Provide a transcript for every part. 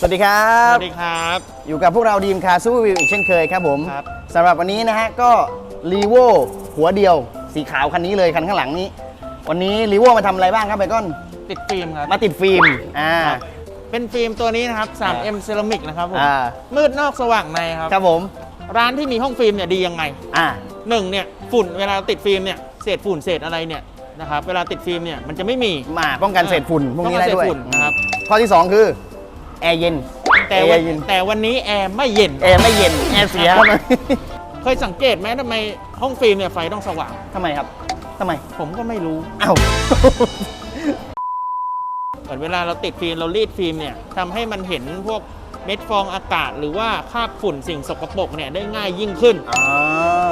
สวัสดีครัสบวัสดีครับ อยู่กับพวกเราดีมคาซูวิวอีกเช่นเคยครับผมครับ สำหรับวันนี้นะฮะก็รีโวหัวเดียว สีขาวคันนี้เลยคันข้างหลังนี้ วันนี้รีโวมาทำอะไรบ้างครับไบคอน ติดฟิล์มครับ มาติดฟิล์ม อ่าครับเป็นฟิล์มตัวนี้นะครับ 3M เซรามิกนะครับผม อ่า มืดนอกสว่างในครับ ครับผม ร้านที่มีห้องฟิล์มเนี่ยดียังไงอ่า หนึ่งเนี่ยฝุ่นเวลาติดฟิล์มเนี่ยเศษฝุ่นเศษอะไรเนี่ยนะครับเวลาติดฟิล์มเนี่ยมันจะไม่มี มาป้องกันเศษฝุ่นพวกนี้ได้ด้วยป้องกันเศษฝุ่นนะครับ ข้อที่ 2 คือ แอร์เย็นแต่แอวันร์เย็นแต่วันนี้แอร์ไม่เย็น แอร์ไม่เย็นแอร์เสียครับเคยสังเกตไหมทำไมห้องฟิล์มเนี่ยไฟต้องสว่าง ทำไมครับทำไมผมก็ไม่รู้อ้าว เหมือนเวลาเราติดฟิล์มเรารีดฟิล์มเนี่ยทำให้มันเห็นพวกเม็ดฟองอากาศ หรือว่าคราบฝุ่นสิ่งสกปรกเนี่ยได้ง่ายยิ่งขึ้นอ๋อ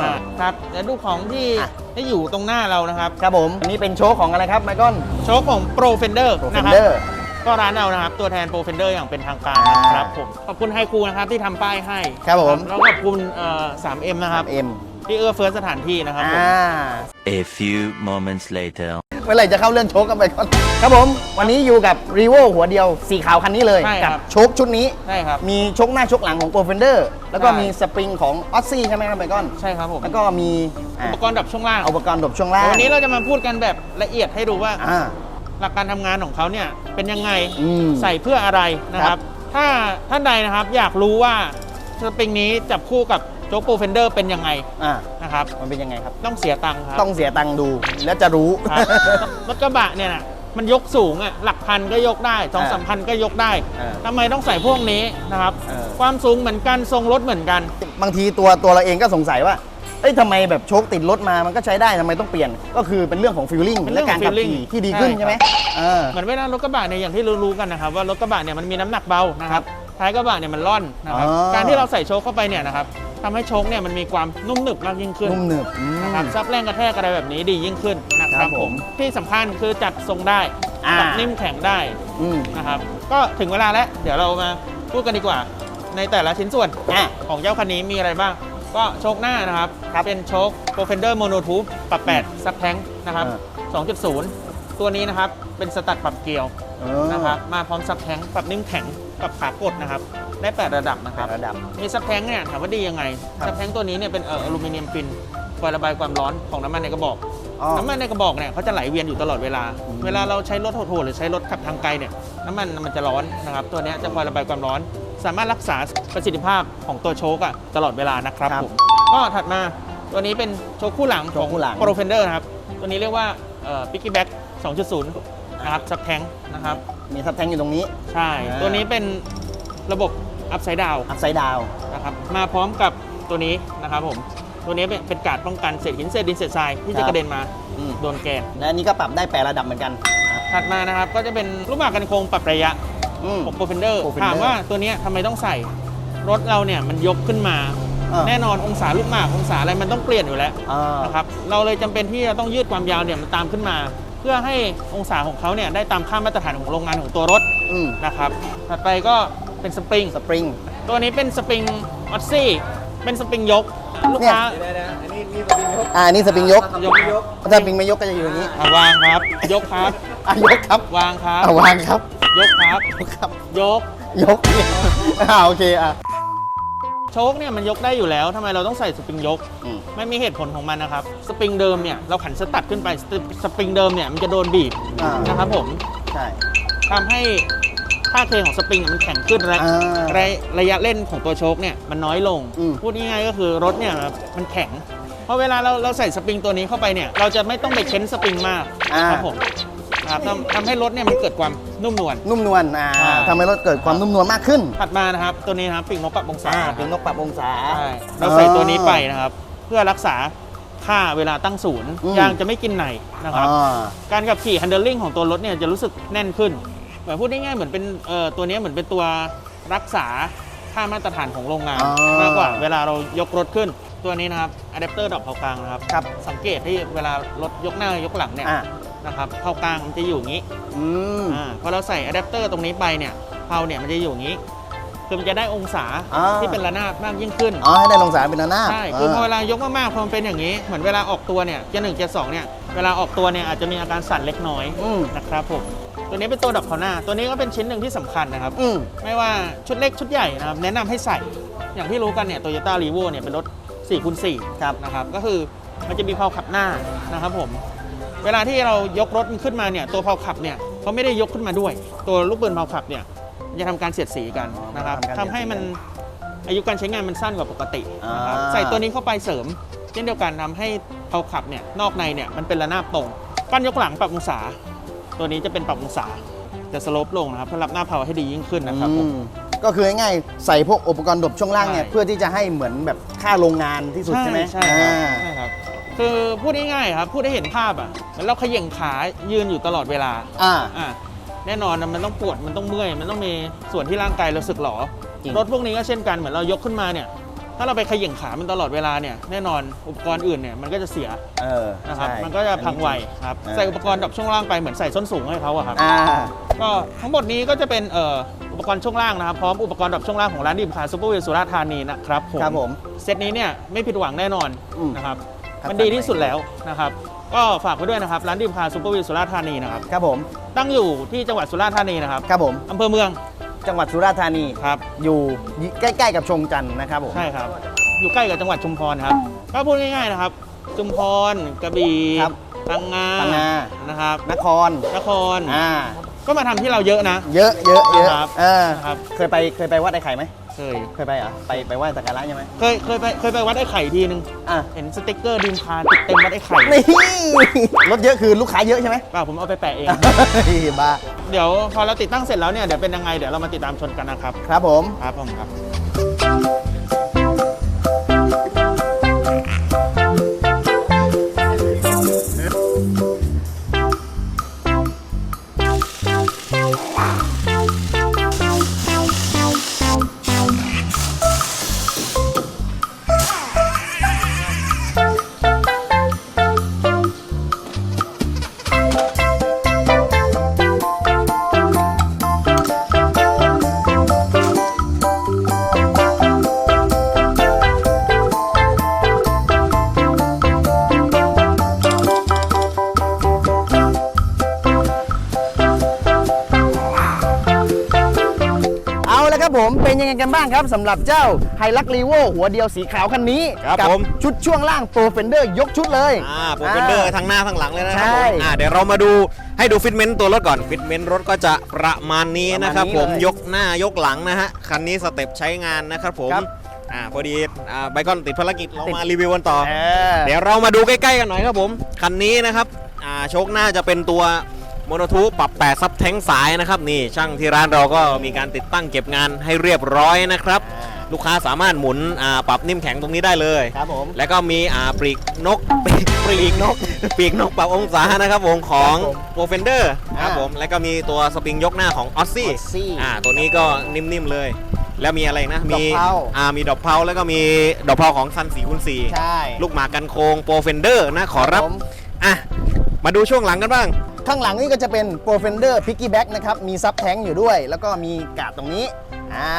อ่าครับแล้วดูของที่อะ ที่อยู่ตรงหน้าเรานะครับ ครับผมอันนี้เป็นโชว์ของอะไรครับไมคอนโชคของ Pro Fender โปรเฟนะนครัเดอร์ ก็ร้านเรานะครับ ตัวแทน Pro Fender อย่างเป็นทางการอ่านะครับผมขอบคุณไฮคูนะครับที่ทำป้ายให้ครับผม แล้วขอบคุณเอ่อ 3M นะครับ เอ็มที่เอื้อเฟื้อสถานที่นะครับผม อ่า A few moments later. เมื่อไหร่จะเข้าเรื่องโชคกันไปก่อนครับผม วันนี้อยู่กับรีโวหัวเดียวสีขาวคันนี้เลยใช่กัครับ โชคชุดนี้ ใช่ครับ มีโชคหน้าโชคหลังของโปรเฟนเดอร์แล้วก็ใช่ มีสปริงของออซซี่ใช่ไหมครับไบคอน ใช่ครับผมแล้วก็มีอ่าอุปกรณ์ดับช่วงล่าง อุปกรณ์ดบช่วงล่างแต่วันนี้เราจะมาพูดกันแบบละเอียดให้ดูว่า อ่า หลักการทำงานของเขาเนี่ยเป็นยังไงอืมใส่เพื่ออะไรนะคครัรับบถ้าท่านใดนะครับอยากรู้ว่าสปริงนี้จับคู่กับโจ๊กโปรเฟนเดอร์เป็นยังไงอ่านะครับมันเป็นยังไงครับ ต้องเสียตังค์ครับต้องเสียตังค์ดูแล้วจะรู้ครับรถกระบะเนี่ยนะมันยกสูงอะหลักพันก็ยกได้สองสามพันก็ยกได้เออทำไมต้องใส่พวกนี้นะครับเออความสูงเหมือนกันทรงรถเหมือนกัน บางทีตัวตัวเราเองก็สงสัยว่า เอ้ยทำไมแบบโชคติดรถมามันก็ใช้ได้ทำไมต้องเปลี่ยน ก็คือเป็นเรื่องของฟิลลิ่งเป็นเรื่และองของการขับ feeling ขี่ที่ดีขึ้นใช่ ใช่ไหมครับเออ เหมือนเวลารถกระบะเนี่ยอย่างที่รู้ๆกันนะครับว่ารถกระบะเนี่ยมันมีน้ำหนักเบานะครับท้ายกระบะเนี่ยมันร่อนนะครับอ๋อ การที่เราใส่โชคเข้าไปเนี่ยนะครับทำให้โชคเนี่ยมันมีความนุ่มหนึบมากยิ่งขึ้นนุ่มหนึบอืม นะครับซับแรงกระแทกอะไรแบบนี้ดียิ่งขึ้นนะคครัรับบผผมมที่สำคัญคือจัดทรงได้อ่าปรับนิ่มแข็งได้อืมนะครับก็ถึงเวลาแล้วเดี๋ยวเรามาพูดกันดีกว่า ในแต่ละชิ้นส่วนอะของเจ้าคันนี้มีอะไรบ้าง ก็โชคหน้านะครับครับเป็นโชค p r o f e n d e r Monotube ปรับ8ซับแท้งนะครับ2.0 ตัวนี้นะครับ เป็นสตัดปรับเกลียวเออนะครับมาพร้อมซับแท้งปรับนิ่มแข็งปรับขากดนะครับ ได้ 8 ระดับนะครับระดับมีซับแท้งเนี่ยถามว่าดียังไงครับซับแท้งตัวนี้เนี่ยเป็นเอ่ออลูมิเนียมฟินคอยระบายความร้อนของน้ำมันในกระบอกอ๋อน้ำมันในกระบอกเนี่ยเขาจะไหลเวียนอยู่ตลอดเวลาอืมเวลาเราใช้รถโหดๆหรือใช้รถขับทางไกลเนี่ย น้ำมันมันจะร้อนนะครับ ตัวเนี้ยจะคอยระบายความร้อน สามารถรักษาประสิทธิภาพของตัวโชคอะตลอดเวลานะครับครับผมก็ถัดมาตัวนี้เป็นโชคคู่หลังโชขคองคู่หลัง โปรเฟนเดอร์นะครับ ตัวนี้เรียกว่าปิกกี้แบ็ก2.0 นะครับซับแทงนะครับ มีทับแทงอยู่ตรงนี้ ใช่ อ่า ตัวนี้เป็นระบบอัพไซด์ดาวอัพไซด์ดาว นะครับ มาพร้อมกับตัวนี้นะครับผม ตัวนี้เป็นเป็นการดป้องกันเศษหินเศษดินเศษทรายที่ครัจะบกระเด็นมาอืมโดนแกนและอันนี้ก็ปรับได้แปดระดับเหมือนกัน ถัดมานะครับก็จะเป็นรูปแบบกันโครงปรับระยะอืม ของโปรเฟนเดอร์ Profender ถามว่าตัวเนี้ยทำไมต้องใส่ รถเราเนี่ยมันยกขึ้นมาเออแน่นอนองศาลูกหมากองศาอะไรมันต้องเปลี่ยนอยู่แล้วเออนะครับเราเลยจำเป็นที่จะต้องยืดความยาวเนี่ยมันตามขึ้นมา เพื่อให้องศาของเขาเนี่ยได้ตามค่ามาตรฐานของโรงงานของตัวรถอืมนะครับถัดไปก็เป็นสปริง สปริง ตัวนี้เป็นสปริงออซซี่เป็นสปริงยก ลูกค้าอ่าอันนี่สปริงยกยกถ้าสปริงไม่ยกก็จะอยู่อย่างนี้อะวางครับ ยกครับ อะยกครับวางครับ อะวางครับยกครับ ยกครับ ยก ยกอ่าโอเคอะโชคเนี่ยมันยกได้อยู่แล้วทำไมเราต้องใส่สปริงยก อืม ไม่มีเหตุผลของมันนะครับ สปริงเดิมเนี่ยเราขันสตัดขึ้นไปสปสปริงเดิมเนี่ยมันจะโดนบีบอ่าน นะครับผมใช่ ทำให้ ค่าเคของสปริงเนี่ยมันแข็งขึ้นและอ่าระระยะเล่นของตัวโชคเนี่ยมันน้อยลง อืม พูดง่ายๆก็คือรถเนี่ยมันแข็ง เพราะเวลาเราเราใส่สปริงตัวนี้เข้าไปเนี่ยเราจะไม่ต้องไปเค้นสปริงมากอ่าครับผมครับทำทำให้รถเนี่ยมันเกิดความนุ่มนวล นุ่มนวลอ่าอ่า ทำให้รถเกิดความนุ่มนวลมากขึ้นถัดมานะครับ ตัวนี้นะครับปีกนกปรับองศาอ่าครับเป็นนกปรับองศา ใช่เราใส่ตัวนี้ไปนะครับ เพื่อรักษาค่าเวลาตั้งศูนย์อืม ยางจะไม่กินไหนนะครับ อ่า การขับขี่ handling ของตัวรถเนี่ยจะรู้สึกแน่นขึ้น เหมือนพูดง่ายๆเหมือนเป็นเอ่อตัวนี้เหมือนเป็นตัวรักษาค่ามาตรฐานของโรงงานอ่าม มากกว่าเวลาเรายกรถขึ้น ตัวนี้นะครับอะแดปเตอร์ดอกเผากลางนะครับ ครับสังเกตที่เวลารถยกหน้ายกหลังเนี่ยอ่านะครับเผากลางมันจะอยู่อย่างนี้อืมอ่าพอเราใส่อะแดปเตอร์ตรงนี้ไปเนี่ยเผาเนี่ยมันจะอยู่อย่างนี้คือมันจะได้องศาอ่าที่เป็นระนาบมากยิ่งขึ้น อ๋อให้ได้ลงสารเป็นหน้าใช่คือพอเวลายกมากๆพอมันเป็นอย่างนี้ เหมือนเวลาออกตัวเนี่ยเกียร์หนึ่งเกียร์สองเนี่ย เวลาออกตัวเนี่ยอาจจะมีอาการสั่นเล็กน้อยอืมนะครับผม ตัวนี้เป็นตัวดับเขาหน้า ตัวนี้ก็เป็นชิ้นหนึ่งที่สำคัญนะครับ อืม ไม่ว่าชุดเล็กชุดใหญ่นะครับแนะนำให้ใส่ อย่างที่รู้กันเนี่ยโตโยต้ารีโวเนี่ยเป็นรถ4คูณ4ครับนะครับ ก็คือมันจะมีเพลาขับหน้านะครับผม เวลาที่เรายกรถมันขึ้นมาเนี่ยตัวเพลาขับเนี่ยเขาไม่ได้ยกขึ้นมาด้วย ตัวลูกปืนเพลาขับเนี่ยมันจะทำการเสียดสีกันนะครับทำการเสียดสีทำให้มันอายุการใช้งานมันสั้นกว่าปกตินะครับอ่า ใส่ตัวนี้เข้าไปเสริม เช่นเดียวกันทำให้เพลาขับเนี่ยนอกในเนี่ยมันเป็นระนาบตรง ปั้นยกหลังปรับองศา ตัวนี้จะเป็นปรับองศาจะสโลปลงนะครับเพื่อรับหน้าเพลาให้ดียิ่งขึ้นนะครับผม อืมก็คือง่ายๆใส่พวกอุปกรณ์ดบช่วงล่างเนี่ยใช่ เพื่อที่จะให้เหมือนแบบค่าโรงงานที่สุดใช่ไหมใช่ครับอ่า ใช่ครับ คือพูดง่ายๆครับพูดให้เห็นภาพอะเหมือนเราเขย่งขายืนอยู่ตลอดเวลาอ่า อะแน่นอนนะมันต้องปวดมันต้องเมื่อย มันต้องมีส่วนที่ร่างกายเราสึกหรอจริง รถพวกนี้ก็เช่นกันเหมือนเรายกขึ้นมาเนี่ย ถ้าเราไปเขย่งขามันตลอดเวลาเนี่ยแน่นอนอุปกรณ์อื่นเนี่ยมันก็จะเสียเออนะครับใช่มันก็จะพังไวครับอ่าใส่อุปกรณ์ดับช่วงล่างไปเหมือนใส่ส้นสูงให้เขาอะครับอ่า ก็ทั้งหมดนี้ก็จะเป็นเอ่ออุปกรณ์ช่วงล่างนะครับพร้อมอุปกรณ์ดับช่วงล่างของร้านดิมคาซูเปอร์วิวสุราษฎร์ธานีนะครับผมครับผมเซตนี้เนี่ยไม่ผิดหวังแน่นอนอืมนะครับครับ มันดีที่สุดแล้วนะครับก็ฝากไว้ด้วยนะครับร้านดิมคาซูเปอร์วิวสุราษฎร์ธานีนะครับครับผมตั้งอยู่ที่จังหวัดสุราษฎร์ธานีนะครับครับผมอำเภอเมือง จังหวัดสุราษฎร์ธานี ครับอยู่ใกล้ ๆ กับชงจันทร์นะครับผม ใช่ครับ อยู่ใกล้กับจังหวัดชุมพรครับก็พูดง่ายๆนะครับ ชุมพรกระบี่ครับพังงาพังงานะครับนครนครอ่าก็มาทำที่เราเยอะนะ เยอะเยอะเยอะครับเออครับ เคยไปเคยไปวัดไอ้ไข่ไหมเคยเคยไปเหรอไปไปไหว้สักการะใช่ไหมเคยเคยไปเคยไปวัดไอ้ไข่ทีนึงอะเห็นสติ๊กเกอร์ดิมคาติดเต็มวัดไอ้ไข่นี่รถเยอะคือลูกค้าเยอะใช่ไหม เปล่าผมเอาไปแปะเองเฮ้ยบ้า เดี๋ยวพอเราติดตั้งเสร็จแล้วเนี่ยเดี๋ยวเป็นยังไงเดี๋ยวเรามาติดตามชนกันนะครับ ครับผม ครับผมครับ เป็นยังไงกันบ้างครับสำหรับเจ้าไฮลักรีโวหัวเดียวสีขาวคันนี้ ครับกัผม ชุดช่วงล่างโปรเฟนเดอร์ยกชุดเลย อ่าโปรเฟนเดอร์ทั้งหน้าทั้งหลังเลยนะครัใช่ผมอ่าเดี๋ยวเรามาดูให้ดูฟิตเมนต์ตัวรถก่อนฟิตเมนต์รถก็จะประมาณนี้นะครับประมาณนี้ผมเลยยกหน้ายกหลังนะฮะคันนี้สเต็ปใช้งานนะครับผมครับอ่าพอดีอ่าไบคอนติดภารกิจเราติด มารีวิวกันต่อเออเดี๋ยวเรามาดูใกล้ๆกันหน่อยครับผมคันนี้นะครับอ่าโชคหน้าจะเป็นตัว โมโนทูปรับแปดซับแท้งสายนะครับนี่ช่างที่ร้านเราก็มีการติดตั้งเก็บงานให้เรียบร้อยนะครับอ่าลูกค้าสามารถหมุนอ่าปรับนิ่มแข็งตรงนี้ได้เลย ครับผมแล้วก็มีอ่าปลีกนกปลีกนกปีกนกปรับองศานะครับผมของครับผมโปรเฟนเดอร์ครับอ่าผมแล้วก็มีตัวสปริงยกหน้าของออสซี่ Aussie อ่าตัวนี้ก็นิ่มๆเลย แล้วมีอะไรอีกนะ มีดอกเพราอ่ามีดอกเพราแล้วก็มีดอกเพราของซันสีคูณสี่ใช่ลูกหมากกันโคงโปรเฟนเดอร์นะขอรับผมอะมาดูช่วงหลังกันบ้าง ข้างหลังนี่ก็จะเป็นโปรเฟนเดอร์พิกกี้แบ็กนะครับ มีซับแท้งอยู่ด้วย แล้วก็มีกาดตรงนี้ อ่า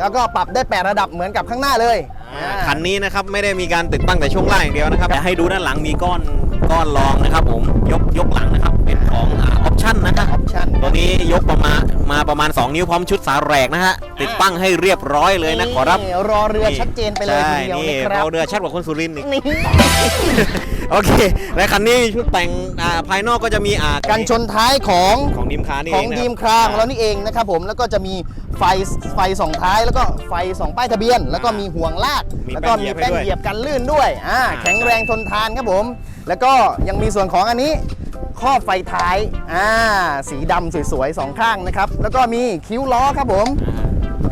แล้วก็ปรับได้ 8 ระดับเหมือนกับข้างหน้าเลยอ่าอ่าคันนี้นะครับไม่ได้มีการติดตั้งแต่ช่วงล่างอย่างเดียวนะครับแต่ให้ดูด้านหลังมีก้อนก้อนรองนะครับ ผมยกยกหลังนะครับเป็นของออปชั่นนะครับ ออปชั่น ตัวนี้ยกประมาณมาประมาณ 2 นิ้วพร้อมชุดสาแหรกนะฮะติดตั้งให้เรียบร้อยเลยนะขอรับนี่รอเรือชัดเจนไปเลยทีใช่เดียวนี่นะครับเราเรือชัดกว่าคนสุรินทร์อีก นี่ โอเค และคันนี้มีชุดแต่งอ่าภายนอกก็จะมีอ่ากันชนท้ายของของดิมคานี่ของเนะดีมครางแล้วนี่เองนะครับผมแล้วก็จะมีไฟไฟสองท้ายแล้วก็ไฟสองป้ายทะเบียน แล้วก็มีห่วงลากมีแล้วก็มีแป้แป้นนเหเหยียียยบบกันลื่นด้วยอ่าอ่าแข็งแรงทนทานครับผม แล้วก็ยังมีส่วนของอันนี้ครอบไฟท้ายอ่าสีดำสวยๆสองข้างนะครับ แล้วก็มีคิ้วล้อครับผม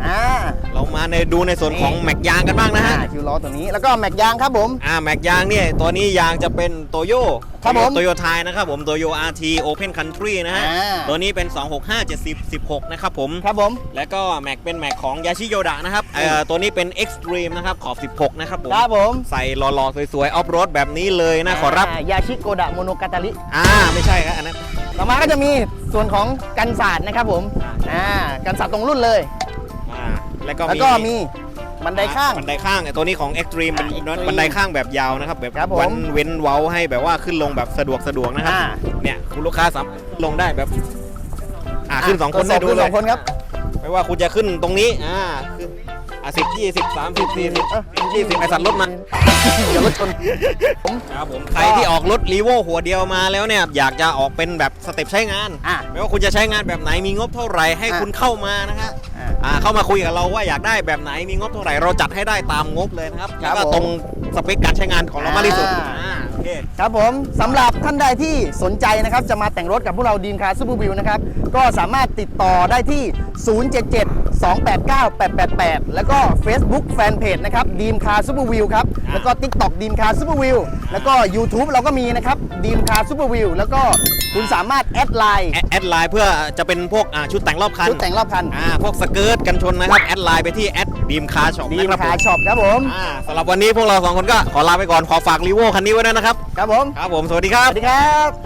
อ่าเรา มาในดูในส่วนของนี่แม็กยางกันบ้างนะฮะอ่าคิ้วล้อตัวนี้แล้วก็แม็กยางครับผม อ่าแม็กยางเนี่ยตัวนี้ยางจะเป็นโตโยครับผมโตโยไทยนะครับผมโตโย RT Open Country นะฮะ อ่า ตัวนี้เป็น 265 70 16 นะครับผม ครับผม แล้วก็แม็กเป็นแม็กของยาชิโยดะนะครับเอ่อตัวนี้เป็น Extreme นะครับ ขอบ 16 นะครับผม ครับผมใส่หล่อๆ สวยๆ ออฟโรดแบบนี้เลยนะ ขอรับายาชิโกดะโมโนกาตาริอ่า ไม่ใช่ครับอันนั้น ต่อมาก็จะมีส่วนของกันศาสตร์นะครับผมอ่ากันศาสตร์ตรงรุ่นเลยอ่า แล้วก็แล้วก็มีบันไดข้าง บันไดข้างเนี่ยตัวนี้ของ Extreme เป็นอ่า Extreme บันไดข้างแบบยาวนะครับแบบครับผม วันเว้นเว้าให้แบบว่าขึ้นลงแบบสะดวกสะดวกนะครับ อ่าเนี่ยคุณลูกค้าสามารถลงได้แบบ อะขึ้นสองคนทได้ดสอบดูขึ้นเลสยองคนครับ ไม่ว่าคุณจะขึ้นตรงนี้อ่าคือ อะสิบยี่สิบสามสิบสี่สิบยี่สิบไอสัตว์รถมันอย่ารถชนผมครับผมใครที่ออกรถรีโวหัวเดียวมาแล้วเนี่ย อยากจะออกเป็นแบบสเต็ปใช้งานอะไม่ว่าคุณจะใช้งานแบบไหนมีงบเท่าไหร่ให้อะคุณเข้ามานะฮะอะอ่าเข้ามาคุยกับเราว่าอยากได้แบบไหนมีงบเท่าไหร่เราจัดให้ได้ตามงบเลยนะครับครัแล้วบก็ผมตรงสเปคการใช้งานของเรามากที่สุดอ่าอ่าโอเคครับผมสำหรับท่านใดที่สนใจนะครับ จะมาแต่งรถกับพวกเราดีมคาร์ซูเปอร์วิวนะครับ ก็สามารถติดต่อได้ที่ 077 289 888 แล้วก็ Facebook Fanpage นะครับดีมคาร์ซูเปอร์วิวครับอ่าแล้วก็ TikTok ดีมคาร์ซูเปอร์วิวแล้วก็ YouTube เราก็มีนะครับดีมคาร์ซูเปอร์วิวแล้วก็คุณสามารถแอดไลน์แอดแอดไลน์เพื่อจะเป็นพวกอ่าชุดแต่งรอบคันชุดแต่งรอบคันอ่าพวกสเกิร์ตกันชนนะครับ แอดไลน์ไปที่แอดบีมคาร์ช็อปดีนะมครับคาร์ช็อปครับผมอ่าสำหรับวันนี้พวกเราสองคนก็ขอลาไปก่อนขอฝากรีโวคันนี้ไว้ด้วยนะครับ ครับผม ครับผม สวัสดีครัสบ วัสดีครับ